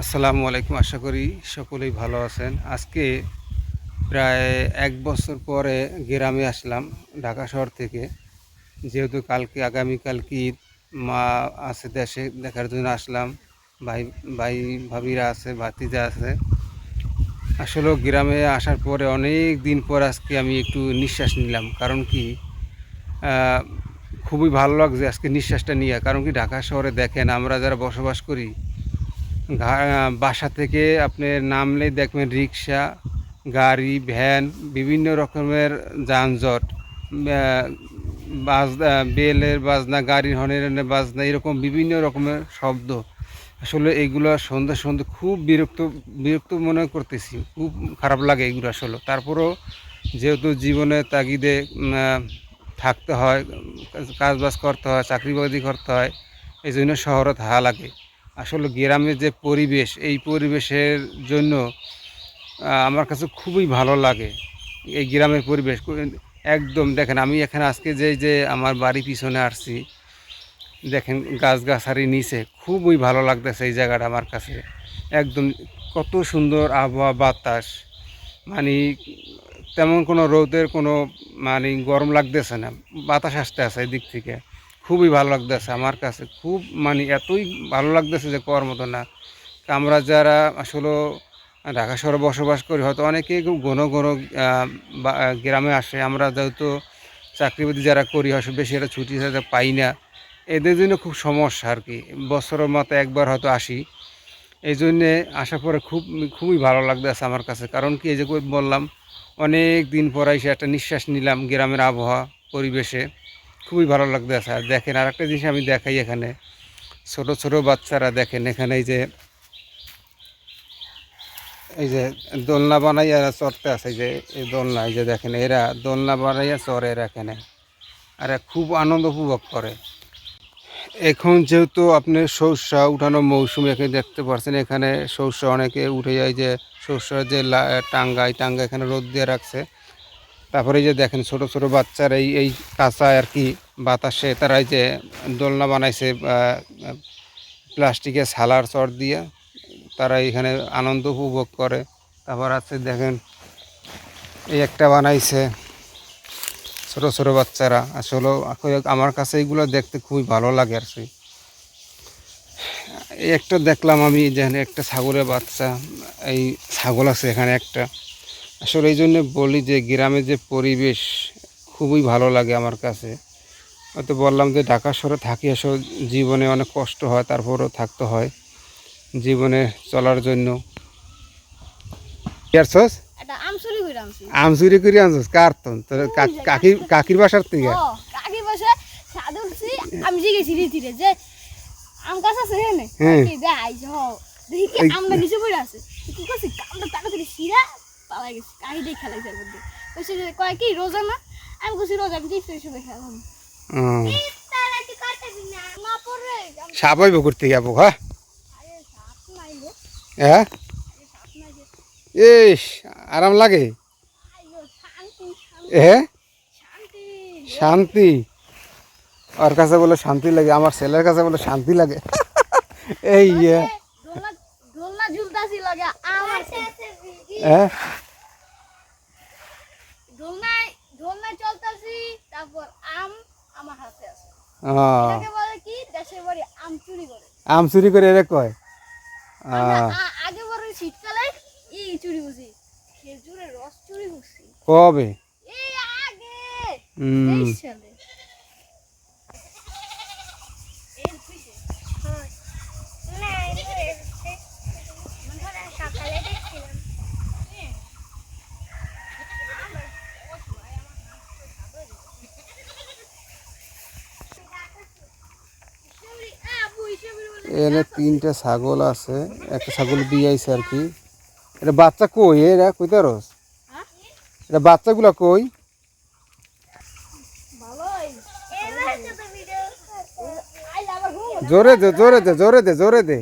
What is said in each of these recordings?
আসসালামু আলাইকুম, আশা করি সকলেই ভালো আছেন। আজকে প্রায় এক বছর পরে গ্রামে আসলাম ঢাকা শহর থেকে। যেহেতু কালকে আগামীকাল কি মা আছে দেশে, দেখার জন্য আসলাম। ভাই ভাই, ভাবিরা আছে, ভাতিজা আছে। আসলে গ্রামে আসার পরে অনেক দিন পর আজকে আমি একটু নিঃশ্বাস নিলাম। কারণ কি খুবই ভালো লাগছে আজকে নিঃশ্বাসটা নিয়ে। কারণ কি, ঢাকা শহরে দেখেন, আমরা যারা বসবাস করি বাসা থেকে আপনি নামলেই দেখবেন রিক্সা, গাড়ি, ভ্যান, বিভিন্ন রকমের যানজট বাজনা, বেলের বাজনা, গাড়ির হর্নের বাজনা, এরকম বিভিন্ন রকমের শব্দ। আসলে এইগুলো সন্ধ্যে সন্ধ্যে খুব বিরক্ত বিরক্ত মনে করতেছি। খুব খারাপ লাগে এগুলো আসলে। তারপরেও যেহেতু জীবনে তাগিদে থাকতে হয় কাজ বাজ করতে হয় চাকরি বাকরি করতে হয় এই জন্য শহরে থাকা লাগে। আসলে গ্রামের যে পরিবেশ, এই পরিবেশের জন্য আমার কাছে খুবই ভালো লাগে এই গ্রামের পরিবেশ। একদম, দেখেন, আমি এখানে আজকে যে যে আমার বাড়ি পিছনে আসছি, দেখেন গাছ গাছারি নিচে, খুবই ভালো লাগতেছে এই জায়গাটা আমার কাছে। একদম, কত সুন্দর আবহাওয়া, বাতাস মানে তেমন কোনো রোদের কোনো মানে গরম লাগতেছে না, বাতাস আসতে আছে এদিক থেকে। খুবই ভালো লাগতেছে আমার কাছে। খুব মানে এতই ভালো লাগতেছে যে কর মতো না। আমরা যারা আসলে ঢাকা শহরে বসবাস করি, হয়তো অনেকেই খুব ঘন ঘন গ্রামে আসে। আমরা যেহেতু চাকরি বাকরি যারা করি হয় বেশি একটা ছুটি সাথে পাই না। এদের জন্য খুব সমস্যা আর কি। বছরের মতো একবার হয়তো আসি। এই জন্যে আসার পরে খুব, খুবই ভালো লাগতেছে আমার কাছে। কারণ কি, এই যে বললাম, অনেক দিন পর এসে একটা নিঃশ্বাস নিলাম গ্রামের আবহাওয়া, পরিবেশে। খুবই ভালো লাগতেছে। আর দেখেন আর একটা জিনিস আমি দেখাই এখানে। ছোট ছোট বাচ্চারা দেখেন এখানে এই যে এই যে দোলনা বানাইয়া চড়তে আছে যে, এই দোলনা, এই যে দেখেন, এরা দোলনা বানাইয়া চড়ে এরা এখানে। আর খুব আনন্দ উপভোগ করে। এখন যেহেতু আপনি সর্ষা উঠানো মৌসুম, এখানে দেখতে পাচ্ছেন, এখানে সর্ষা অনেকে উঠে যায় যে, সর্ষার যে লা- টাঙ্গা এই টাঙ্গা এখানে রোদ দিয়ে রাখছে। তারপরে যে দেখেন ছোট ছোট বাচ্চারা এই এই কাঁচা আর কি বাতাসে তারা এই যে দোলনা বানাইছে প্লাস্টিকের সালার চর দিয়ে তারা এখানে আনন্দ উপভোগ করে। তারপর আছে দেখেন, এই একটা বানাইছে ছোট ছোট বাচ্চারা। আসলে আমার কাছে এইগুলো দেখতে খুবই ভালো লাগে আর কি। এই একটা দেখলাম আমি, যেখানে একটা ছাগলের বাচ্চা, এই ছাগল আছে এখানে একটা। আসলে এই জন্য বলি যে গ্রামের যে পরিবেশ খুবই ভালো লাগে আমার কাছে। হয়তো বললাম যে ঢাকা শহরে থাকি আসলে জীবনে অনেক কষ্ট হয় তারপরেও থাকতে হয় জীবনে চলার জন্য। কি আনছস? একটা আম চুরি করে আনছস? কার তো তোর কাকির কাকির বাসার থেকে? ও কাকি বসে আমি জিগেছি ধীরে ধীরে যে আম গাছ আছে হ্যাঁ। দেখ আছে। কি করছি? তাড়াতাড়ি পালাই গেছি কাহি দিয়ে খেলাই যার মধ্যে কইছে যে কয় কি রোজা না? আমি কইছি রোজা আমি জিপতে হিসেবে খেলাম সাপ হইব করতে যাব হ্যাঁ? হ্যাঁ? ইস আরাম লাগে? আইয়ো শান্তি এ? শান্তি। শান্তি ওর কাছে বলে শান্তি লাগে আমার ছেলের কাছে বলে শান্তি লাগে। এই ইয়ে। হ্যাঁ? তারপর আম আমার হাতে আছে। এটাকে বলে কি? দেশের বাড়ি আম চুরি করে। আম চুরি করে এরা কয়? আগে বড় শীতকালে ই চুরি করছি। খেজুরের রস চুরি করছি। কবে? এই আগে। এই সালে এর পিছে হ্যাঁ। মানে সকালে দেখছিলাম এনে তিনটা ছাগল আছে একটা ছাগল বিয়াইছে আর কি। এটা বাচ্চা কই? এরা কইতে রস এটা বাচ্চাগুলা কই? জোরে দে জোরে দে জোরে দে জোরে দে।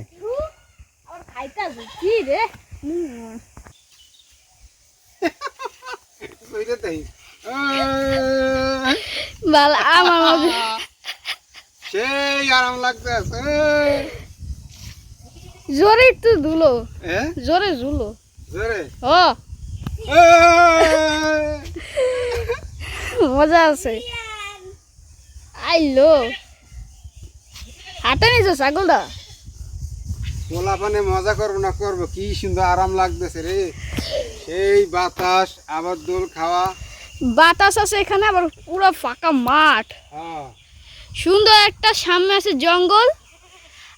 আমার মধ্যে সেই আরাম লাগতেছে জোরে একটু ধুলো। হ্যাঁ জোরে ঝুলো। জোরে? ও। মজা আছে। আইলো। হাতে নিছো ছাগলটা? পোলা পানে মজা করব না করব কি সুন্দর আরাম লাগতেছে রে। সেই বাতাস আবার দোল খাওয়া। বাতাস আছে এখানে আবার পুরো ফাঁকা মাঠ। হ্যাঁ। সুন্দর একটা সামনে আছে জঙ্গল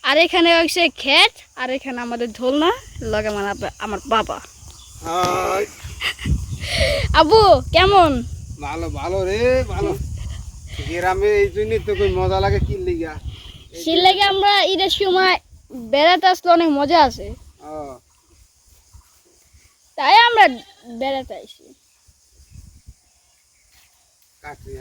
আর এখানে হচ্ছে ক্ষেত আর এখানে আমাদের ঝোলনা লগে মানে আমার বাবা। আবু কেমন? ভালো ভালো রে ভালো। গ্রামে এই জন্যই তো কই মজা লাগে কি লিগা সেই লাগে আমরা ঈদের সময় বেড়াতে আসলে অনেক মজা আছে। তাই আমরা বেড়াতে আসি। কাটরি,